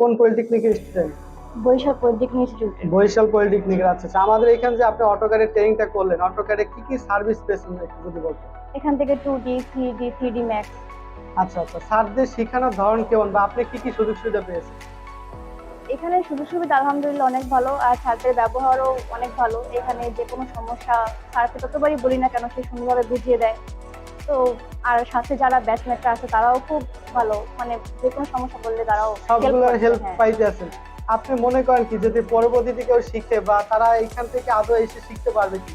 কোন পলিটেকনিকের student Barishal polytechnic Barishal পলিটেকনিকের আচ্ছা আমাদের এখানে যে আপনি অটোকারের ট্রেনিংটা করলেন অটোকারে কি কি সার্ভিস পেয়েছেন একটু যদি বলতেন? এখান থেকে two D three D three D max আচ্ছা আচ্ছা। স্যারদের শেখানোর ধরন কেমন বা আপনি কি কি সুযোগ সুবিধা পেয়েছেন? এখানে সুযোগ সুবিধা আলহামদুলিল্লাহ অনেক ভালো আর স্যারদের ব্যবহারও অনেক ভালো। এখানে যে কোনো সমস্যা স্যারকে ততবারই বলি না কেন সে সুন্দরভাবে বুঝিয়ে দেয়। তো আর সাথে যারা ব্যাচমেটরা আছে তারাও খুব ভালো মানে যে কোনো সমস্যা বললে তারাও help সবগুলো করছে, হেল্প হ্যাঁ। পাইতে আছেন। আপনি মনে করেন কি যদি পরবর্তীতে কেউ শিখে বা তারা এখান থেকে আদৌ এসে শিখতে পারবে কি?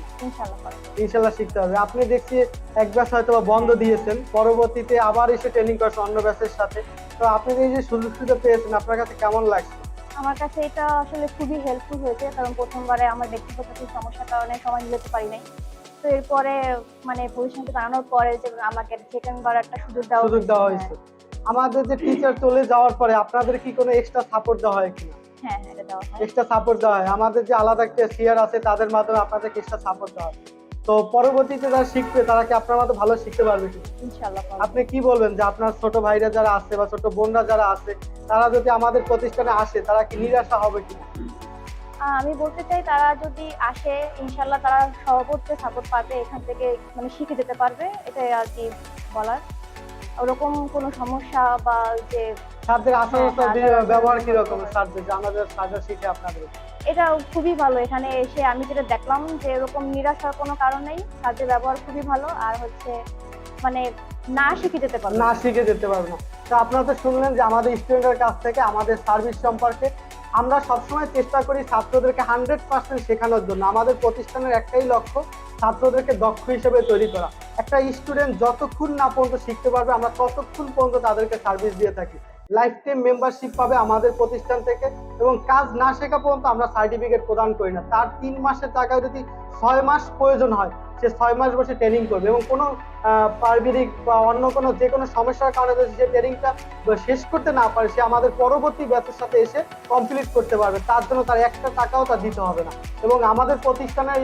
ইনশাল্লাহ শিখতে হবে আপনি দেখছি এক ব্যাচ হয়তো বন্ধ দিয়েছেন পরবর্তীতে আবার এসে ট্রেনিং করছেন অন্য ব্যাচের সাথে। তো আপনি এই যে সুযোগ সুবিধা পেয়েছেন আপনার কাছে কেমন লাগছে? আমার কাছে এটা আসলে খুবই হেল্পফুল হয়েছে কারণ প্রথমবারে আমার ব্যক্তিগত কিছু সমস্যার কারণে সময় নিতে পারি নাই। তো এরপরে মানে পজিশনটা বানানোর পরে যে আমাকে সেকেন্ড বার একটা সুযোগ দেওয়া সুযোগ দেওয়া হয়েছে। আমাদের যে টিচার চলে যাওয়ার পরে আপনাদের কি কোনো এক্সট্রা সাপোর্ট দেওয়া হয় কিনা? হ্যাঁ হ্যাঁ এটা দেওয়া হয়। এক্সট্রা সাপোর্ট দেওয়া হয়। আমাদের যে আলাদা একটা সিয়ার আছে তাদের মাধ্যমে আপনাদেরকে এক্সট্রা সাপোর্ট দেওয়া হয়। তো পরবর্তীতে যারা শিখবে তারা কি আপনার মতো ভালো শিখতে পারবে কি ইনশাআল্লাহ আপনি কি বলবেন যে আপনার ছোট ভাইরা যারা আছে বা ছোট বোনরা যারা আছে তারা যদি আমাদের প্রতিষ্ঠানে আসে তারা কি নিরাশা হবে কি আমি বলতে চাই তারা যদি আসে ইনশাল্লাহ তারা সর্বোচ্চ সাপোর্ট পাবে এখান থেকে মানে শিখে যেতে পারবে এটাই আর কি বলার। ওরকম কোনো সমস্যা বা যে স্যারদের আচার হ্যাঁ, আচার আচার- ব্যবহার কীরকম স্যারদের? আমাদের স্যাররা শিখে আপনাদের। এটা খুবই ভালো। এখানে এসে আমি যেটা দেখলাম যে এরকম নিরাশার কোনো কারণ নেই। তাদের ব্যবহার খুবই ভালো। আর হচ্ছে মানে না শিখে যেতে পারবে না শিখে যেতে পারবে না। তো আপনারা তো শুনলেন যে আমাদের স্টুডেন্টের কাছ থেকে আমাদের সার্ভিস সম্পর্কে আমরা সবসময় চেষ্টা করি ছাত্রদেরকে হান্ড্রেড পার্সেন্ট শেখানোর জন্য। আমাদের প্রতিষ্ঠানের একটাই লক্ষ্য, ছাত্রদেরকে দক্ষ হিসেবে তৈরি করা। একটা স্টুডেন্ট যতক্ষণ না পর্যন্ত শিখতে পারবে, আমরা ততক্ষণ পর্যন্ত তাদেরকে সার্ভিস দিয়ে থাকি। লাইফ টাইম মেম্বারশিপ পাবে আমাদের প্রতিষ্ঠান থেকে এবং কাজ না শেখা পর্যন্ত আমরা সার্টিফিকেট প্রদান করি না। তার তিন মাসের টাকায় যদি ছয় মাস প্রয়োজন হয় সে ছয় মাস বসে ট্রেনিং করবে এবং কোনো পারিবারিক বা অন্য কোনো যে কোনো সমস্যার কারণে যদি সে ট্রেনিংটা শেষ করতে না পারে, সে আমাদের পরবর্তী ব্যাচের সাথে এসে কমপ্লিট করতে পারবে। তার জন্য তার একটা টাকাও তার দিতে হবে না। এবং আমাদের প্রতিষ্ঠানের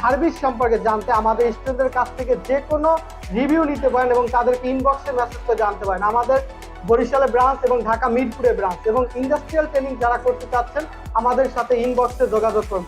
সার্ভিস সম্পর্কে জানতে আমাদের স্টুডেন্টদের কাছ থেকে যে কোনো রিভিউ নিতে পারেন এবং তাদেরকে ইনবক্সে মেসেজ করে জানতে পারেন। আমাদের বরিশালে ব্রাঞ্চ এবং ঢাকা মিরপুরে ব্রাঞ্চ এবং ইন্ডাস্ট্রিয়াল ট্রেনিং যারা করতে চাচ্ছেন, আমাদের সাথে ইনবক্সে যোগাযোগ করুন।